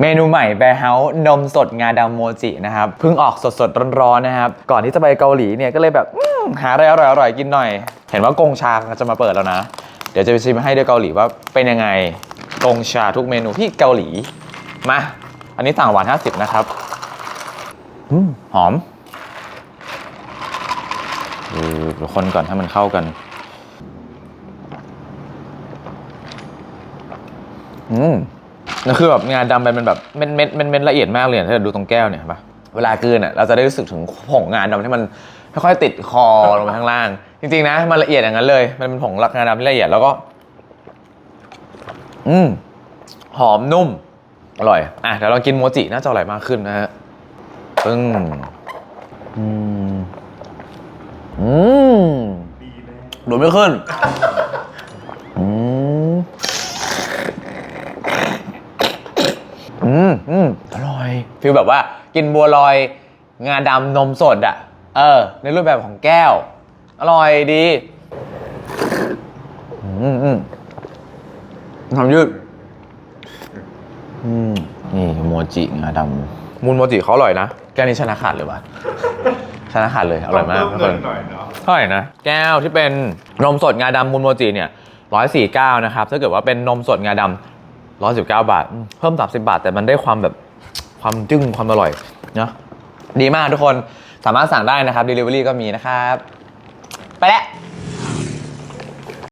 เมนูใหม่แบร์เฮาส์นมสดงาดำโมจินะครับเพิ่งออกสดๆร้อนๆนะครับก่อนที่จะไปเกาหลีเนี่ยก็เลยแบบหาอะไรอร่อยๆกินหน่อย เห็นว่ากงชาจะมาเปิดแล้วนะ เดี๋ยวจะไปชิมให้ด้วยเกาหลีว่าเป็นยังไงกงชาทุกเมนูที่เกาหลีมาอันนี้สั่งหวาน 50 นะครับอืมหอมดูคนก่อนให้มันเข้ากันอืม นั่นคือแบบงาดำไปมันแบบเม็ดเม็ดเม็ดเม็ดละเอียดมากเลยอะถ้าเราดูตรงแก้วเนี่ยเห็นปะเวลากลืนอะเราจะได้รู้สึกถึงผงงาดำที่มันค่อยๆติดคอลงไปข้างล่าง จริงๆนะ มันละเอียดอย่างนั้นเลย มันเป็นผงงาดำที่ละเอียดแล้วก็ อืมหอมนุ่ม อร่อย อะเดี๋ยวเรากินโมจิน่าจะอร่อยมากขึ้นนะฮะปึ้งอืมอืมดูไม่ขึ้นอืม อืมอืมอร่อยฟีลแบบว่ากินบัวลอยงาดำนมสดอะ เออ ในรูปแบบของแก้ว อร่อยดี อืมอืมทำยืด อืมนี่โมจิงาดำมูลโมจิเขาอร่อยนะ แก้วนี้ชนะขาดเลยว่ะชนะขาดเลย อร่อยมากต้ทุงกคนเพิ่มเงินหน่อยเนาะเท่าไหร่นะ แก้วที่เป็นนมสดงาดำมูลโมจิเนี่ย149นะครับ ถ้าเกิดว่าเป็นนมสดงาดำ ร้อยสิบเก้าบาท เพิ่มสามสิบาท แต่มันได้ความแบบความจึ้งความอร่อยเนาะดีมากทุกคนสามารถสั่งได้นะครับ Delivery ก็มีนะครับ ไปแล้ว